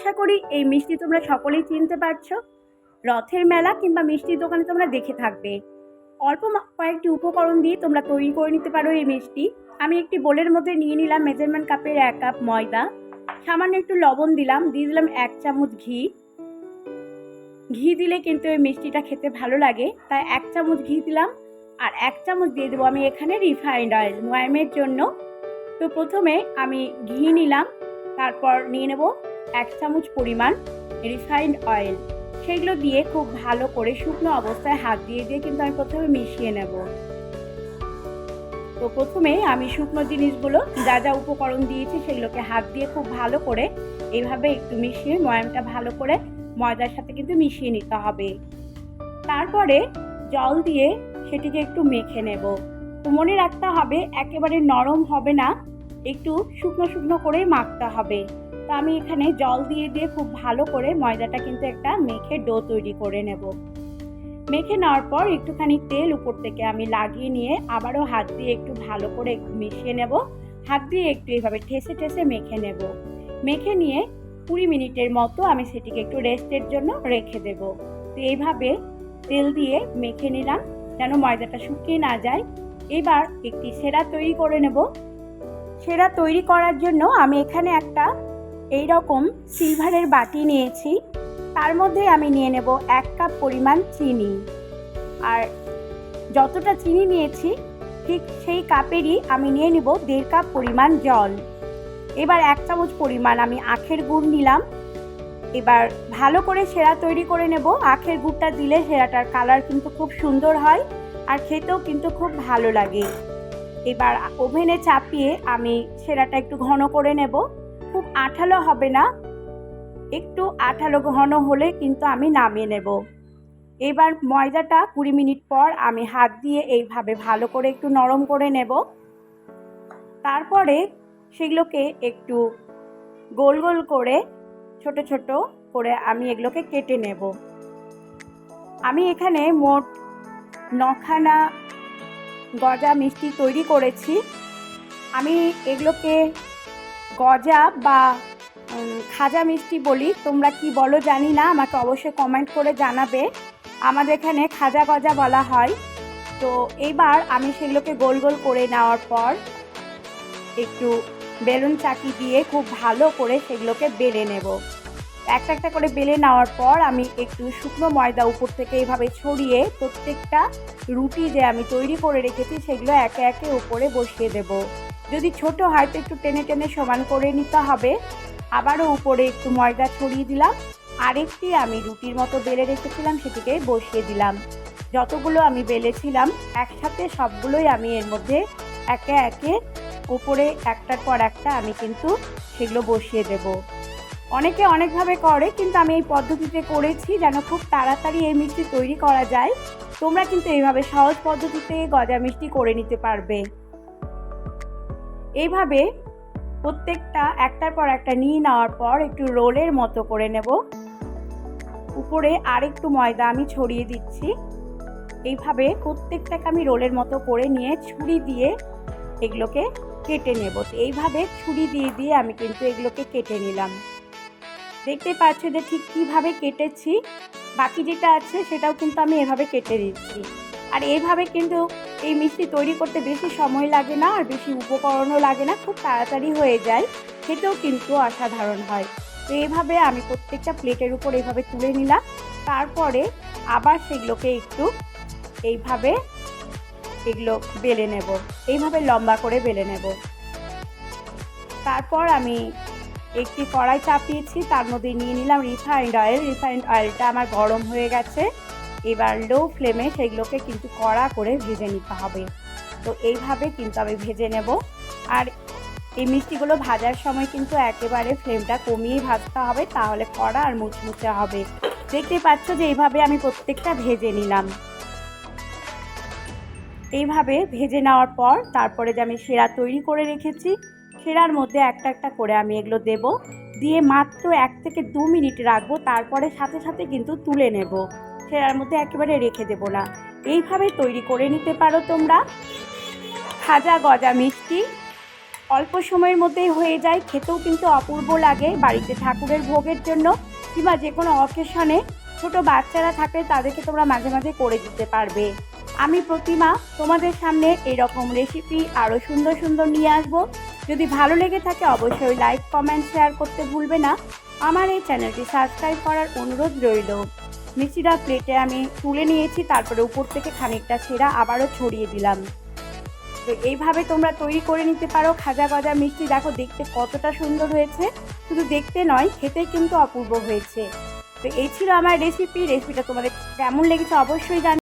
আশা করি এই মিষ্টি তোমরা সকলেই চিনতে পারছ। রথের মেলা কিংবা মিষ্টির দোকানে তোমরা দেখে থাকবে। অল্প কয়েকটি উপকরণ দিয়ে তোমরা তৈরি করে নিতে পারো এই মিষ্টি। আমি একটি বোলের মধ্যে নিয়ে নিলাম মেজারমেন্ট কাপের এক কাপ ময়দা। সামান্য একটু লবণ দিলাম, দিয়ে দিলাম এক চামচ ঘি। ঘি দিলে কিন্তু এই মিষ্টিটা খেতে ভালো লাগে। তাই এক চামচ ঘি দিলাম আর এক চামচ দিয়ে দেবো আমি এখানে রিফাইন্ড অয়েল ময়ামের জন্য। তো প্রথমে আমি ঘি নিলাম, তারপর নিয়ে নেব এক চামচ পরিমাণ রিফাইন্ড অয়েল সেগুলো দিয়ে খুব ভালো করে শুকনো অবস্থায় হাত দিয়ে দিয়ে কিন্তু আমি প্রথমে মিশিয়ে নেব। তো প্রথমে আমি শুকনো জিনিসগুলো যা যা উপকরণ দিয়েছি সেগুলোকে হাত দিয়ে খুব ভালো করে এইভাবে একটু মিশিয়ে ময়ামটা ভালো করে ময়দার সাথে কিন্তু মিশিয়ে নিতে হবে। তারপরে জল দিয়ে সেটিকে একটু মেখে নেব। তো মনে রাখতে হবে, একেবারে নরম হবে না, একটু শুকনো শুকনো করে মাখতে হবে। তো আমি এখানে জল দিয়ে দিয়ে খুব ভালো করে ময়দাটা কিন্তু একটা মেখে ডো তৈরি করে নেব। মেখে নেওয়ার পর একটুখানি তেল উপর থেকে আমি লাগিয়ে নিয়ে আবারও হাত দিয়ে একটু ভালো করে মিশিয়ে নেব। হাত দিয়ে একটু এইভাবে ঠেসে ঠেসে মেখে নেব। মেখে নিয়ে কুড়ি মিনিটের মতো আমি সেটিকে একটু রেস্টের জন্য রেখে দেব। তো এইভাবে তেল দিয়ে মেখে নিলাম যেন ময়দাটা শুকিয়ে না যায়। এবার একটি সেরা তৈরি করে নেব। সেরা তৈরি করার জন্য আমি এখানে একটা এই রকম সিলভারের বাটি নিয়েছি। তার মধ্যে আমি নিয়ে নেব এক কাপ পরিমাণ চিনি। আর যতটা চিনি নিয়েছি, ঠিক সেই কাপেরই আমি নিয়ে নেব দেড় কাপ পরিমাণ জল। এবার এক চামচ পরিমাণ আমি আখের গুড় নিলাম। এবার ভালো করে সেরা তৈরি করে নেব। আখের গুড়টা দিলে সেরাটার কালার কিন্তু খুব সুন্দর হয় আর খেতেও কিন্তু খুব ভালো লাগে। এবার ওভেনে চাপিয়ে আমি সেরাটা একটু ঘন করে নেব। খুব আঠালো হবে না? একটু আঠালো ঘন হলে কিন্তু আমি নামিয়ে নেব। এবার ময়দাটা কুড়ি মিনিট পর আমি হাত দিয়ে এইভাবে ভালো করে একটু নরম করে নেব। তারপরে সেগুলোকে একটু গোল গোল করে, ছোট ছোট করে আমি এগুলোকে কেটে নেব। আমি এখানে মোট নখানা গজা মিষ্টি তৈরি করেছি। আমি এগুলোকে গজা বা খাজা মিষ্টি বলি, তোমরা কি বলো জানি না, আমাকে অবশ্যই কমেন্ট করে জানাবে। আমাদের এখানে খাজা গজা বলা হয়। তো এইবার আমি সেগুলোকে গোল গোল করে নেওয়ার পর, একটু বেলুন চাকি দিয়ে খুব ভালো করে সেগুলোকে বেলে নেব। একটা একটা করে বেলে নেওয়ার পর আমি একটু শুকনো ময়দা উপর থেকে এইভাবে ছড়িয়ে প্রত্যেকটা রুটি যে আমি তৈরি করে রেখেছি, সেগুলো একে একে উপরে বসিয়ে দেব। যদি ছোট হয় তো একটু টেনে টেনে সমান করে নিতে হবে, আবারও উপরে একটু ময়দা ছড়িয়ে দিলাম, আরেকটি আমি রুটির মতো বেলে রেখেছিলাম, সেটিকে বসিয়ে দিলাম। যতগুলো আমি বেলেছিলাম, একসাথে সবগুলোই আমি এর মধ্যে একে একে উপরে একটার পর একটা আমি কিন্তু সেগুলো বসিয়ে দেব। অনেকে অনেকভাবে করে, কিন্তু আমি এই পদ্ধতিতে করেছি যেন খুব তাড়াতাড়ি এই মিষ্টি তৈরি করা যায়। তোমরা কিন্তু এইভাবে সহজ পদ্ধতিতে গজা মিষ্টি করে নিতে পারবে। এইভাবে প্রত্যেকটা একটার পর একটা নিয়ে নেওয়ার পর একটু রোলের মতো করে নেব। উপরে আরেকটু ময়দা আমি ছড়িয়ে দিচ্ছি। এইভাবে প্রত্যেকটাকে আমি রোলের মতো করে নিয়ে ছুরি দিয়ে এগুলোকে কেটে নেব। এইভাবে ছুরি দিয়ে দিয়ে আমি কিন্তু এগুলোকে কেটে নিলাম। দেখতে পাচ্ছ যে ঠিক কীভাবে কেটেছি? বাকি যেটা আছে সেটাও কিন্তু আমি এভাবে কেটে দিচ্ছি আর এইভাবে কিন্তু এই মিষ্টি তৈরি করতে বেশি সময় লাগে না আর বেশি উপকরণও লাগে না, খুব তাড়াতাড়ি হয়ে যায়। খেতেও কিন্তু অসাধারণ হয়। তো এইভাবে আমি প্রত্যেকটা প্লেটের উপর এইভাবে তুলে নিলাম। তারপরে আবার সেগুলোকে একটু এইভাবে এগুলো বেলে নেব। এইভাবে লম্বা করে বেলে নেব। তারপর আমি একটি কড়াই চাপিয়েছি, তার মধ্যে নিয়ে নিলাম রিফাইন্ড অয়েল রিফাইন্ড অয়েলটা আমার গরম হয়ে গেছে। এবার লো ফ্লেমে সেগুলোকে কিন্তু কড়া করে ভেজে নিতে হবে। তো এইভাবে কিন্তু আমি ভেজে নেব। আর এই মিষ্টিগুলো ভাজার সময় কিন্তু একেবারে ফ্লেমটা কমিয়ে ভাজতে হবে, তাহলে কড়া আর মুচমুচে হবে। দেখতে পাচ্ছ যে এইভাবে আমি প্রত্যেকটা ভেজে নিলাম। এইভাবে ভেজে নেওয়ার পর তারপরে যে আমি সেরা তৈরি করে রেখেছি, সেরার মধ্যে একটা একটা করে আমি এগুলো দেব। দিয়ে মাত্র এক থেকে দু মিনিট রাখব, তারপরে সাথে সাথে কিন্তু তুলে নেব। সেরার মধ্যে একেবারে রেখে দেবো না। এইভাবে তৈরি করে নিতে পারো তোমরা। খাজা গজা মিষ্টি অল্প সময়ের মধ্যেই হয়ে যায়। খেতেও কিন্তু অপূর্ব লাগে বাড়িতে ঠাকুরের ভোগের জন্য কিংবা যে কোনো অকেশনে ছোট বাচ্চারা থাকলে তাদেরকে তোমরা মাঝে মাঝে করে দিতে পারবে। আমি প্রতিমা তোমাদের সামনে এরকম রেসিপি আরও সুন্দর সুন্দর নিয়ে আসব। যদি ভালো লেগে থাকে অবশ্যই লাইক কমেন্ট শেয়ার করতে ভুলবে না। আমার এই চ্যানেলটি সাবস্ক্রাইব করার অনুরোধ রইল। মিষ্টিটা প্লেটে আমি তুলে নিয়েছি, তারপরে উপর থেকে খানিকটা ছেঁড়া আবারও ছড়িয়ে দিলাম। তো এইভাবে তোমরা তৈরি করে নিতে পারো খাজা গজা মিষ্টি। দেখো দেখতে কতটা সুন্দর হয়েছে। শুধু দেখতে নয়, খেতে কিন্তু অপূর্ব হয়েছে। তো এই ছিল আমার রেসিপি রেসিপিটা তোমাদের কেমন লেগেছে অবশ্যই জানি